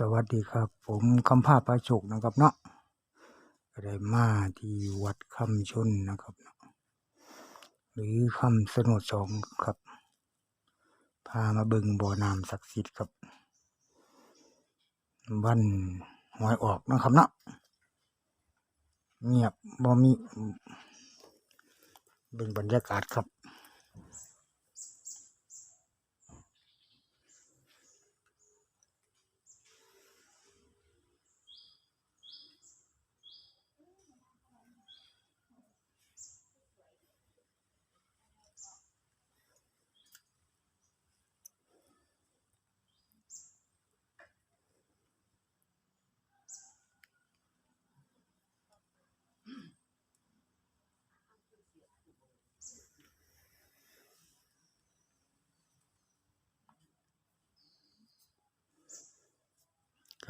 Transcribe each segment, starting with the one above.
สวัสดีครับ ผมคำภาพประโชคนะครับเนาะได้มาที่วัดคำชนนะครับเนาะหรือคำสนดสองครับ พามาบิ่งบ่อน้ำศักดิ์สิทธิ์ครับวันหวยออกนะครับเนาะเงียบบ่มีเบิ่งบรรยากาศครับ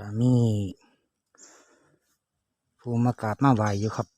ก็มีผู้มากราบมาไหวอยู่ครับ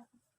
อื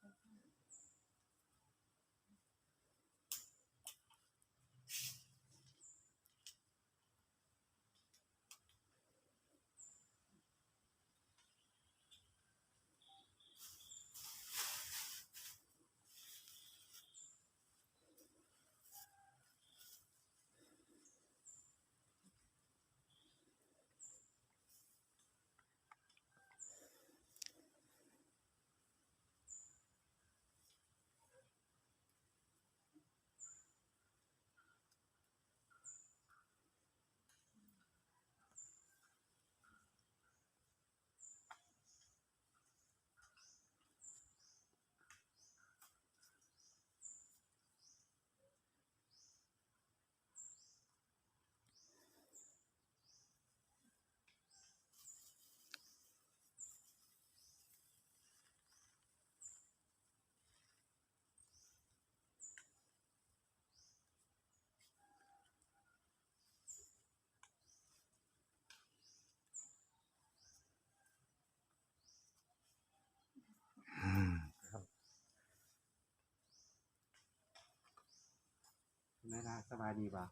แม่ล่ะสบายดีป่ะ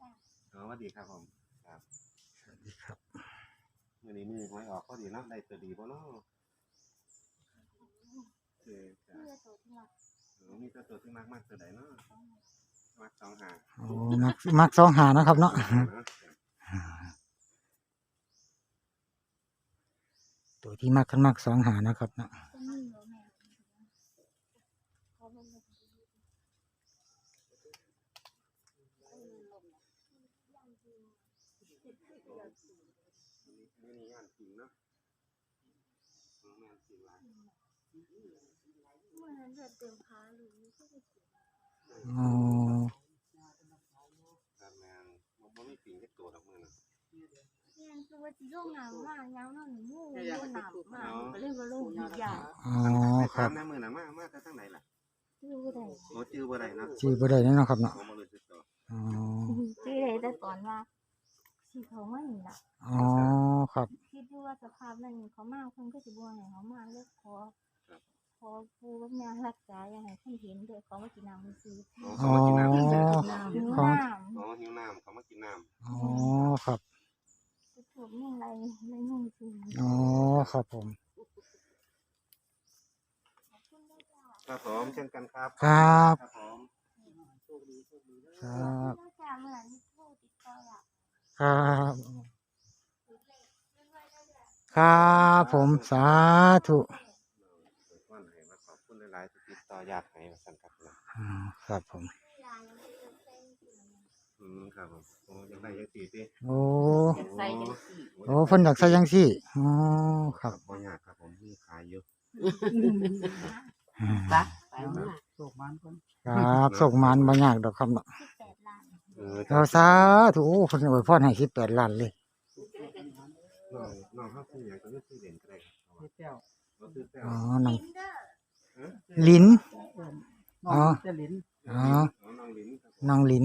อ๋อสวัสดีครับผมครับสวัสดีครับวันนี้มือหวยออกก็ดีเนาะได้ตัวดีบ่เนาะเออจ้ะเออมีตัวตัวที่มากมากตัวใดเนาะมากสองหางโอ้มักมักสองหานะครับเนาะเนาะตัวที่มักกันมักสองหานะครับเนาะ มือนี้งานจริงเนาะมงานจริงหลายมันเลือดเต็มขาหรือก็ไปกินอ๋อการงานมันบ่มีปิงแค่ตัวดอกมือนะเนี่ยคือว่าสิลงน้ำมากยาวนอนหมู่ลงน้ำมากก็เลยว่าลงทุอย่างอ๋อครับมหน้ามือหน่ะมามาแต่ทางไหนล่ะชื่อใดโอ้จื้อบ่ได้เนาะชื่อบ่ได้แน่นอนครับเนาะอ๋อชื่อใดแต่ก่อนว่า สิเขาไม่นี่ล่ะอ๋อครับ คิดดูว่าสภาพนั้นเขามาเพิ่นก็สิบ่ให้เขามาเลยขอขอผู้บำนาญรักษาอย่าให้เพิ่นเห็นเด้อเขามากินน้ำซื้ออ๋ออ๋เขาอมากินน้ำหิวของน้ำอ๋อหิวน้ำเขามากินน้ำอ๋อครับถูกนี่อะไรในนุ่งซื้ออ๋อครับผมครับผมเช่นกันครับ ครับครับผมครับถ้าจะเมื่อนี้โทรติดต่ออยาก ครับ ครับผมสาธุก้อนให้มาขอบคุณหลายๆที่ติดต่อญาติให้มาสั่นครับนะอ่าครับผมอืมครับผมโอ้ยังได้ยังตีติโอ้ใส่จังสี่โอ้เพิ่นอยากใส่ยังซี่อ๋อครับบ่ยากครับผมมีขายอยู่อืมปะไปมาโศกมันคนครับส่งมันบ่ยากดอกครับเนาะสิบแปดล้าน เออเราสาธุโอ้เพิ่นอวยพรให้18ล้านเลยน้องน้องเฮาคือหยังก็นึกชื่อเด่นก็ได้ครับเฮ็ดแก้วเราซื้อแป้วอ๋อน้องลินเดอร์ลิ้นเอิ้นอ๋น้อองเจะลิ้นอ๋ออ๋อน้องลิ้นครับผมน้องลิ้น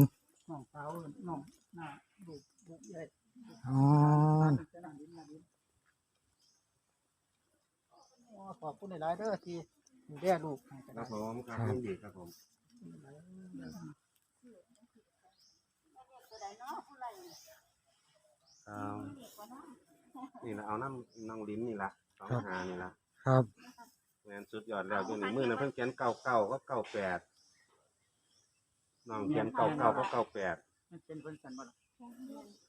น้องสาวเอิ้นน้องหน้าลูกลูกใหญ่อ๋อจะนั่งลิ้นนั่งลิ้นโอ้ขอบคุณหลายๆเด้อที่ดูแลลูกให้กันครัได้บผมครับยินดีครับผม ครับนี่ละเอาน้ำน้องลิ้นนี่ละสองหานี่ละครับ แมนสุดยอดแล้วอยู่ในมือนะเพิ่นเขียนเก้าเก้าก็เก้าแปดน้องเขียนเก้าเก้าก็เก้าแปดมันเป็นเพิ่นสันบ่ล่ะ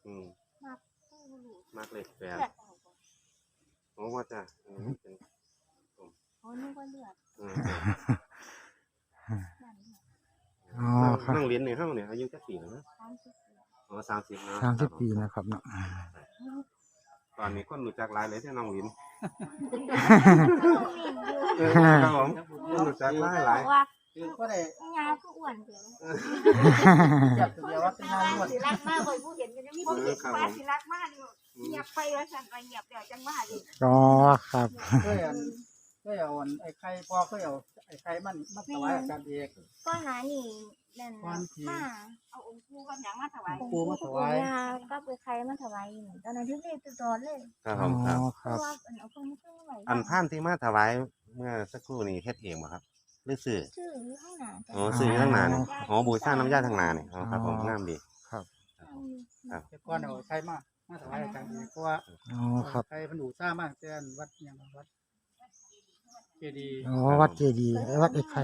อืมมากผู้รู้มากเลขแปดเลือดออกบ่โอ้ว่าจ้ะอืมเป็นอ๋อนึกว่าเลือดอืมนั่นเนี่ยอ๋อครับ น้องลิ้นเนี่ยเฮาเนี่ยอายุจักปีแล้วนะ สามสิบเดื อนอ๋อสามสิบนะสามสิบปีนะครับเนาะตอนนี้คนรู้จักหลายเลยที่น้องลิ้นมินอยู่เออครับผมคนรู้จักหลายหลายบอกว่าคือก็ได้ยาก็อ้วนเถอะจับตัวเดียวว่าเป็นงานนวดสิรักมากเลยผู้เห็นกันยังมีเอผู้อเห็นครับว่าผมสิรักมากนี่เงียบไปว่าสั่นไปเงียบเดี๋ยวจังมาดิอ๋อครับ เคยอันเคยเอาอันไอ้ไข่พอเคยเอาไอ้ไข่มันมาถวายอาจารย์เอกก็หานี่นั่นก่อนที่มาเอาองค์ปู่กับหยังมาถวายปูมาถวายยาก็ไปใครมาถวายอยู่ตอนนั้นที่เรียกตลอดเลยครับอ๋ผอมครับคเพรับราะว่าอันเอาคนมาช่วยไหวอันผ่านที่มาถวายเมื่อสักครู่นี้เฮ็ดเองบ่ครับหรือซื้อชื่ออยู่ข้างหน้าจ้ะอ๋อซื้ออยู่ทั้งหนานี่อ๋อบูชาน้ำยาทั้งหนานี่อ๋อครับผมงามดีครับครับแต่ก่อนเอาไข่มามาถวายอาจารย์เอกเพราะว่าอ๋อครับไข่มันดูซ่ามากแต่อันวัดหยังวัด เจดีย์อ๋อวัดเจดีย์วัดไอ้ไข่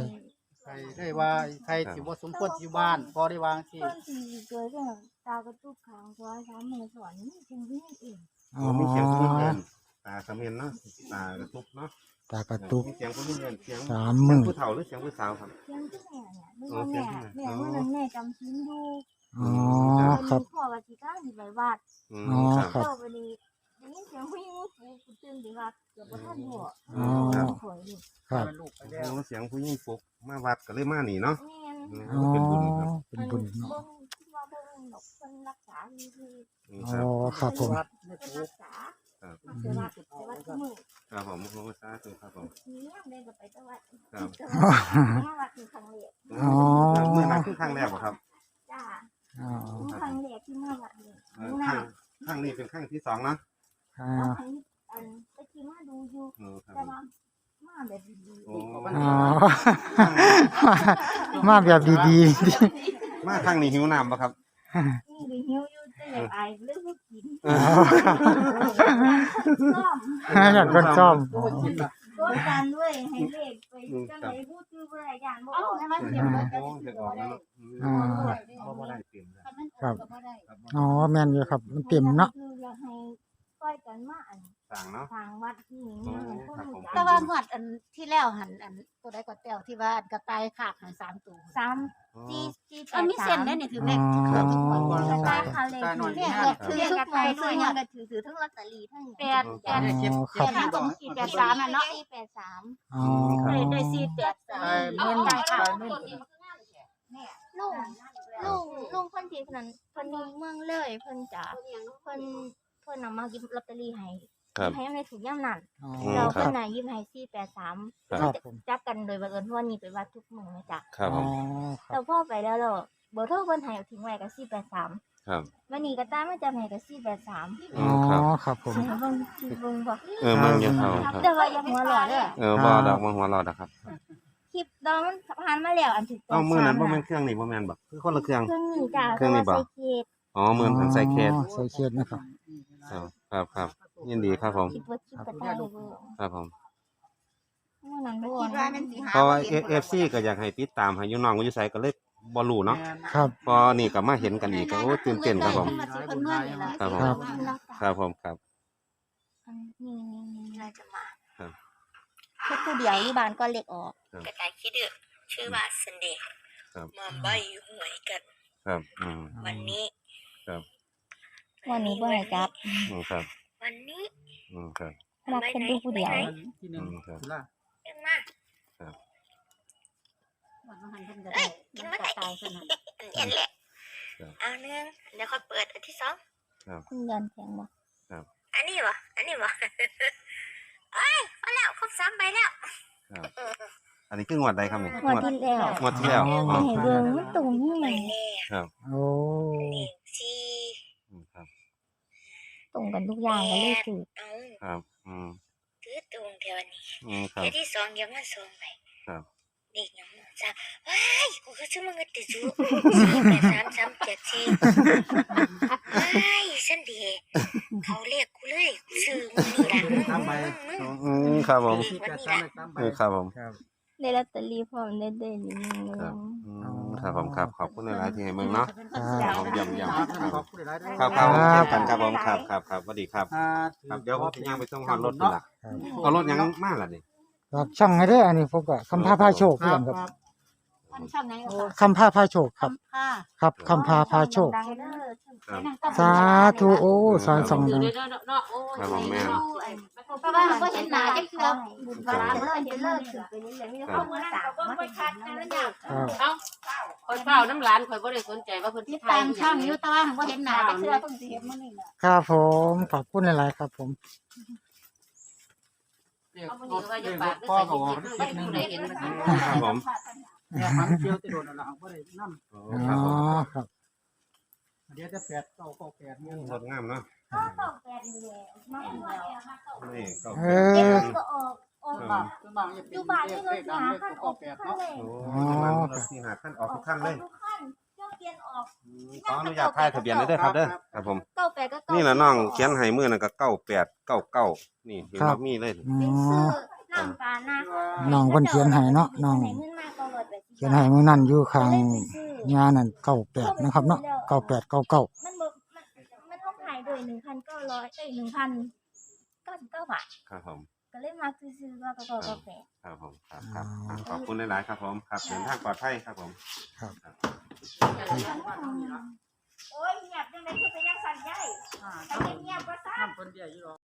ใครได้ว่าใครสิบ่สมควรอยู่บ้านพอได้วางที่ ต้นที่เกิดเรื่องตากระตุกขางซ้อยสามมือสอนนี่จริงที่นี่เองอ๋อ๋ออมีเสียงผู้เงินตาเขมิ้นเนาะตากระตุกเนาะตากระตุกมีเสียงผู้เงินเสียงสามมือผู้เฒ่าหรือเสียงผู้สาวครับเพียงที่แม่เนี่ยนึกว่าแม่แม่เมื่อนั้นแม่จำชิ้นดูอ๋อครับ พ่อกับจีก้าสิไปวาดอืมอ๋อครับครับ เจ้าไปดีได้ ยินเสียงผู้หญิงกูกูตื่นดีว่าเกือบบ่ทันหัวอ๋อถอยอยู่ครับลูกไปแล้วเสียงผู้หญิงปลุกมาวัดก็เลยมานี่เนาะแม่นอ๋อ เป็นบุญครับเป็นบุญเบิ่เนาะงคิดว่าเบิ่งดอกเพิ่นรักษาดีคืออืมอ๋รัอบครับผม วัดไม่เพิ่นถูรักกษาครับแต่ว่าแต่ว่าทุกมื้อครับผมโอ้สาธุครับผมนี้ได้ก็ไปตะวัดครับตะวัดมาวัดคือครั้งแรกอ๋อ เมื่อนั้นคือครั้งแรกบ่ครับจ้าอ๋อครั้งแรกที่มาวัดนี่เออรู้คนะรั้งครั้งนี้เป็นครั้งที่สองเนาะ อ่าเอาครั้งอันตะกี้มาดูอยู่เออครับแต่ผมว่ามาแบบดีโอ้อ๋อ มาแบบดีมาครั้งนี้หิวน้ำบ่ครับๆนี่ดิหิวอยู่แต่อยากอายเลยบ่กินๆอ๋อซ่อมอยากคนซ่อมอ๋อกินแบบกดดันด้วยให้เลขไปจังไดพูดชื่อบ่ได้ย่านบ่ออกให้มันโอ้เสียงบ่เดี๋ยวออกแล้วเนาะอืมอ่าบ่บ่ได้เต็มแล้วครับบ่ได้ครับอ๋อแม่นอยู่ครับ มันเต็มเนาะ คืออยากให้ ปล่อยกันมาอันสั่งเนาะ ทางวัดที่นี่มันคนรู้จักแต่ว่างวดอันที่แล้วหันอันตัวใดก็แต้วที่ว่าอันกระต่ายขาบหันสามตัวสามอ๋อสี่สี่แปอันดมีเส้สานมได้นี่ถือเลอ๋ขอเกือบทุกคน กระต่ายคาเลตายหน่อยเนี่ยนี่คือเรียกกระต่ายซื้อยังก็ถือถือทั้งลอตเตอรี่ทั้งแปดแปอ๋ดอเก็บครัเก็บบบอกสี่แปดสามอะเนาะสี่แปดสามอ๋อได้ได้สี่แปดสามตายมื่นตายมื่นลุงลุงลุงเพิ่นที่เพิ่นนั้นเพิ่นอยู่เมืองเลยเพิ่นจะเพิ่น เพิ่นนำมาหยิบลอตเตอรี่ให้ครับ ให้ในถุงย่ำนั่นอ๋อเราคเพิ่รันบน่ะหยิบให้สี่แปดสามครับผมจักกันโดยบังเอิญเพราะว่านี่ไปวัดทุกมื้อนะจ๊ะครับผอ๋อมครัแต่บพ่อไปแล้วเราเบอร์โทรเพิ่นให้ทิ้งไว้กับสี่แปดสามครับ วันนี้ก็ตามมาจำให้กับสี่แปดสามอือ๋อมครับ ครับผม เบิ่งที่เบิ่งบ่เออมันยังเขาครับ แต่ว่าอยังหัวหล่อเด้อเออบ่ดอกบ่หัวเรอดอกครับคลิปตอนมันผ่านมาแล้วอันที่เอ้ามื้อนั้นบ่แม่แม่นเครื่องนี่บ่แม่นบ่คือคนละเครื่อง เครื่องนี้จ้ะเครื่องนี้บ่ใส่เกตอ๋อมื้อนั้นใส่เคส อ๋อใส่เคสนะครับ ครับครับครับยินดีครับผมคลิปว่าคลิปกระต่ายเบิ่งครับผม เมื่อนั้นบ่คิดว่ามันสิหาเพราะว่า FC ก็อยากให้ติดตามให้อยู่น้องอยู่ไสก็เลยบ่รู้เนาะแม่ครับ พอนี่ก็มาเห็นกันอีกก็โอ้ตื่นเต้นครับผม ครับผม ครับครับผมครับ นี่นี่นี่เราจะมาครับแค่ผู้เดียวอยู่บ้านก็เล็กออกกระต่ายคิดดื้อชื่อว่าเสน่ห์ครับ มาใบหวยกัน ครับอืมวันนี้ครับ วันนี้บ่ให้จับอืมครับวันนี้อืมครับมาคนดูผู้เดียววันที่หนึ่งอืมครับตุลาเอ็งมาวันหันเพิ่นก็ได้มันก็ตายขนาดอันนี้แหละเอาหนึ่งเดี๋ยวค่อยเปิดอันที่สองคุณยันแข็งบ่อันนี้วะอันนี้วะเอ้ยพอแล้วครบสามใบแล้วครับอันนี้คืองวดใดครับนี่งวดที่แล้วงวดที่แล้วอ๋อไม่ให้เบิ่งมันตรงนี้ใบมันแน่ครับโอ้หนึ่งสี่อืมครับ ตรงกันทุกอย่างก็เลยถือเอาครับ อืมถือตรงเดียวนี้อืมครับ เดี๋ยวที่สองยังมาสองใบครับ เด็กยังมาสามว้ายกูก็ชื่อมึงก็ติดจูสี่แปดสามสามเจ็ดสี่ว้ายฉันดีเขาเรียกกูเลยกูชื่อมึงนี่แหละมึงมึงมึงมึง อืมครับผม ที่แปดสามเลยสามใบเออครับผม ครับ ได้ลอตเตอรี่พร้อมได้ได้นิดนึงเลยครับ อืม ครับผมครับขอบคุณหลายๆที่ให้มึงเนาะครับผมย่ำย่ำครับ ครับขอบคุณหลายๆด้วยครับครับครับเช่นกันครับผมครับครับครับสวัสดีครับอ่าครับเดี๋ยวผมจะย่างไปส่งฮอนรถนี่ล่ะครับเอารถยังมาล่ะนี่ฝากช่องให้เด้ออันนี้ผมก็คำพาพาโชคคเพื่รัอบนครับครับมันช่างไหนก็คำพาพาโชคครับค่ะครับคำพาพาโชค ดังเด้อครับสาธุโอ้สายสองดัง ครับผมแม่น เพราะว่าเขาเห็นหน้าจักเทื่อบุญบารมีเลิศจะเลิศถึงไปเรื่อยๆมีแต่คนมาสามมาติดตามนั่นน่ะครับข่อ ยเฝ้าน้ำร้านข่อยบ่ได้สนใจว่าเพิ่นสิที่ทาตายมช่างอยู่แต่ว่าบ่เห็นหน้าจักเทื่อเพิ่งสิเห็นมื้อนี้น่ะครับผมขอบคุณหลายๆครับผม เรียกเอาบ่รเห็ถนว่าจะเรียกปากพ่อก็ก็ใส่บอกเฮ็ดนิดนึงผู้ใดเห็นมันครับผมเนี่ยมันเกี่ยวจะโดนเอาละบ่ได้นำโอ้อ๋อครับผมครับ เดี๋ยวจะแปดเก้าเก้าแปดเนี่ยรถงามเนาะก็ต้องแปดนี่แหละมาเดียวนี่ก็เอเด็กอมันก็ออกออกบ้าน คือบ้านจะเป็นอยู่บ้านเลนี่ขเราเลขสิดังหาเลขขั้นตัวอเก้าอกแปดขั้นเลยเนาะโอ้ยมันรถที่หาขั้นออกทุกขั้นเลยทุกขั้นเจ้าเกียนออกขออนุญาตถ่ายทะเบียนเลยเด้อครับเด้อครับผมเก้าแปดก็เก้านี่แหละน้องเขียนให้มือนั่นก็เก้าแปดเก้าเก้านี่เห็นครัว่าบมีเลยอ๋เป็นอชื่อน้ำปลาหน้าน้องเพิ่นเขียนให้เนาะน้องไหนเงินมาก็ร้อยแปดสิบเขียนให้มื้อนั้นอยู่ข้างงานนั่นเก้าแปดนะครับเนาะเก้าแปดเก้าเก้ามันบ่มันมันต้องขายโดยหนึ่งพันเก้าร้อยเอ้ยหนึ่งพันเก้าสิบเก้าบาทครับผม ก็เลยมาซื้อๆว่าก็ก็ก็แปด ครับผมครับครับอะขอบคุณหลายๆครับผมครับเดินทางปลอดภัยครับผม โอ้ยเงียบจังได๋คือไปยังสั่นใหญ่อ่าไปเงียบๆก็ซะน้ำเพิ่นเดียวอยู่หรอก